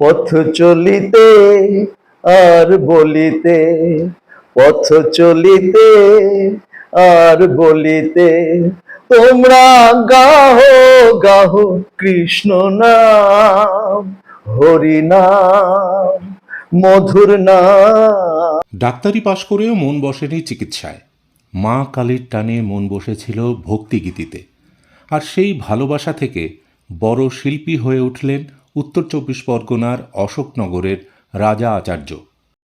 পথ চলিতে আর বলিতে, পথ চলিতে আর বলিতে, তোমরা গাহ, গাহো কৃষ্ণ নাম, হরি নাম, মধুর নাম। ডাক্তারি পাশ করেও মন বসেনি চিকিৎসায়। মা কালীর টানে মন বসেছিল ভক্তিগীতিতে। আর সেই ভালোবাসা থেকে বড় শিল্পী হয়ে উঠলেন উত্তর চব্বিশ পরগনার অশোকনগরের রাজা আচার্য।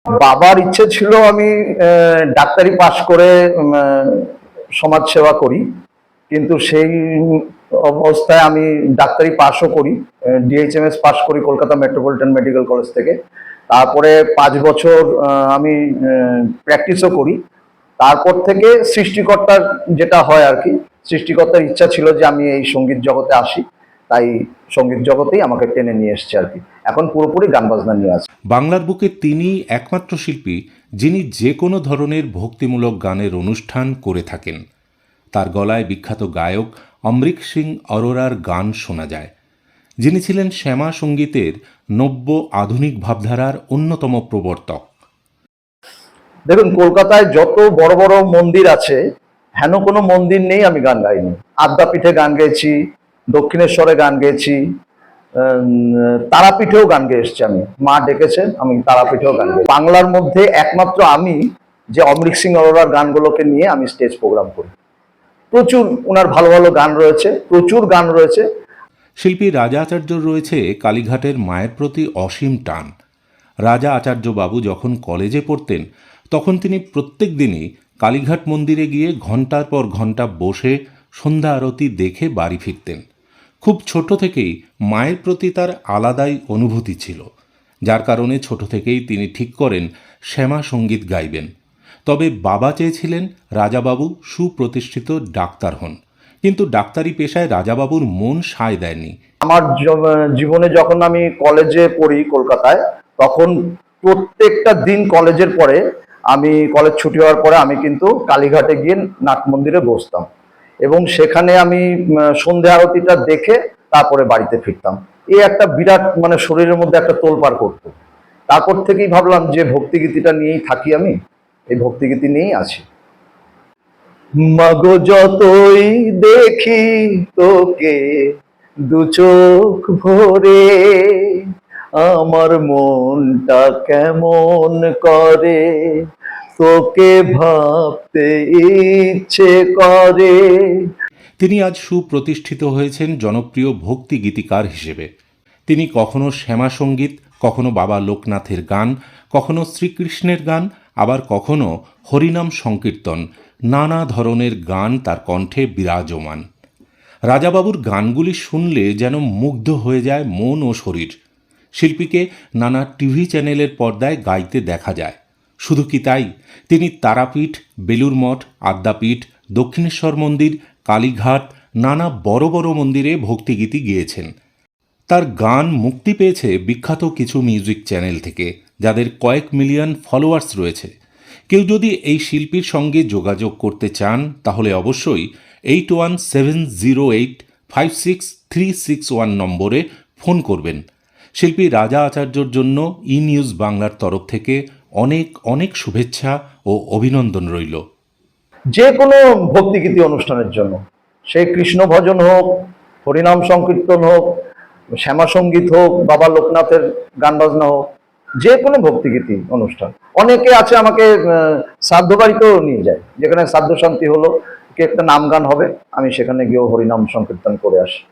বাবার ইচ্ছে ছিল আমি ডাক্তারি পাশ করে সমাজ সেবা করি। কিন্তু সেই অবস্থায় আমি ডাক্তারি পাশও করি ডিএইচএমএস পাশ করি কলকাতা মেট্রোপলিটন মেডিকেল কলেজ থেকে। তারপরে পাঁচ বছর আমি প্র্যাকটিসও করি। তারপর থেকে সৃষ্টিকর্তার যেটা হয় আর কি, সৃষ্টিকর্তার ইচ্ছা ছিল যে আমি এই সংগীত জগতে আসি। তাই সংগীত জগতেই আমাকে টেনে নিয়ে এসছে আর কি। এখন পুরোপুরি গান বাজনা নিয়ে আছে। বাংলার বুকে তিনি একমাত্র শিল্পী যিনি যে কোনো ধরনের ভক্তিমূলক গানের অনুষ্ঠান করে থাকেন। তার গলায় বিখ্যাত গায়ক অমৃক সিং অরোরার গান শোনা যায়। যিনি ছিলেন শ্যামা সঙ্গীতের নব্য আধুনিক ভাবধারার অন্যতম প্রবর্তক। দেখুন কলকাতায় যত বড় বড় মন্দির আছে হেন কোনো মন্দির নেই আমি গান গাইনি। আদ্যাপীঠে গান গেয়েছি দক্ষিণেশ্বরে গান গেয়েছি তারাপীঠেও গান গেয়ে এসেছি আমি। মা ডেকেছেন, আমি তারাপীঠেও গান গেয়েছি। বাংলার মধ্যে একমাত্র আমি যে অমৃত সিং অরোরার গানগুলোকে নিয়ে আমি স্টেজ প্রোগ্রাম করি। প্রচুর ওনার ভালো ভালো গান রয়েছে, প্রচুর গান রয়েছে। শিল্পী রাজা আচার্যর রয়েছে কালীঘাটের মায়ের প্রতি অসীম টান। রাজা আচার্য বাবু যখন কলেজে পড়তেন, তখন তিনি প্রত্যেক দিনই কালীঘাট মন্দিরে গিয়ে ঘণ্টার পর ঘণ্টা বসে সন্ধ্যা আরতি দেখে বাড়ি ফিরতেন। খুব ছোট থেকেই মায়ের প্রতি তার আলাদাই অনুভূতি ছিল, যার কারণে ছোট থেকেই তিনি ঠিক করেন শ্যামা সংগীত গাইবেন। তবে বাবা চেয়েছিলেন রাজাবাবু সুপ্রতিষ্ঠিত ডাক্তার হন, কিন্তু ডাক্তারি পেশায় রাজাবাবুর মন সায় দেয়নি। আমার জীবনে যখন আমি কলেজে পড়ি কলকাতায়, তখন প্রত্যেকটা দিন কলেজের পরে আমি, কলেজ ছুটি হওয়ার পরে আমি কিন্তু কালীঘাটে গিয়ে নাট মন্দিরে বসতাম। এবং সেখানে আমি সন্ধে আরতিটা দেখে তারপরে বাড়িতে ফিরতাম। এই একটা বিরাট মানে শরীরের মধ্যে একটা তোলপাড় করতো। তারপর থেকেই ভাবলাম যে ভক্তিগীতিটা নিয়েই থাকি আমি, এই ভক্তিগীতি নিয়েই আছি। মাগো যতই দেখি তোকে দু চোখ ভরে, আমার মনটা কেমন করে? তোকে ভাবতে ইচ্ছে করে। তিনি আজ সুপ্রতিষ্ঠিত হয়েছেন জনপ্রিয় ভক্তি গীতিকার হিসেবে। তিনি কখনো শ্যামা সংগীত, কখনো বাবা লোকনাথের গান, কখনো শ্রীকৃষ্ণের গান, আবার কখনো হরিনাম সংকীর্তন, নানা ধরনের গান তার কণ্ঠে বিরাজমান। রাজাবাবুর গানগুলি শুনলে যেন মুগ্ধ হয়ে যায় মন ও শরীর। শিল্পীকে নানা টিভি চ্যানেলের পর্দায় গাইতে দেখা যায়। শুধু কি তাই? তিনি তারাপীঠ বেলুর মঠ, আদ্যাপীঠ, দক্ষিণেশ্বর মন্দির, কালীঘাট, নানা বড় বড় মন্দিরে ভক্তিগীতি গিয়েছেন। তার গান মুক্তি পেয়েছে বিখ্যাত কিছু মিউজিক চ্যানেল থেকে, যাদের কয়েক মিলিয়ন ফলোয়ার্স রয়েছে। কেউ যদি এই শিল্পীর সঙ্গে যোগাযোগ করতে চান, তাহলে অবশ্যই eight one seven zero eight five six three six one নম্বরে ফোন করবেন। শিল্পী রাজা আচার্যর জন্য ই নিউজ বাংলার তরফ থেকে অনেক অনেক শুভেচ্ছা ও অভিনন্দন রইল। যে কোনো ভক্তিগীতি অনুষ্ঠানের জন্য, সে কৃষ্ণ ভজন হোক, হরিনাম সংকীর্তন হোক, শ্যামা সংগীত হোক, বাবা লোকনাথের গান বাজনা হোক, যে কোনো ভক্তিগীতি অনুষ্ঠান। অনেকে আছে আমাকে শ্রাদ্ধ বাড়িতেও নিয়ে যায়। যেখানে শ্রাদ্ধ শান্তি হলো, কি একটা নাম গান হবে, আমি সেখানে গিয়েও হরিনাম সংকীর্তন করে আসি।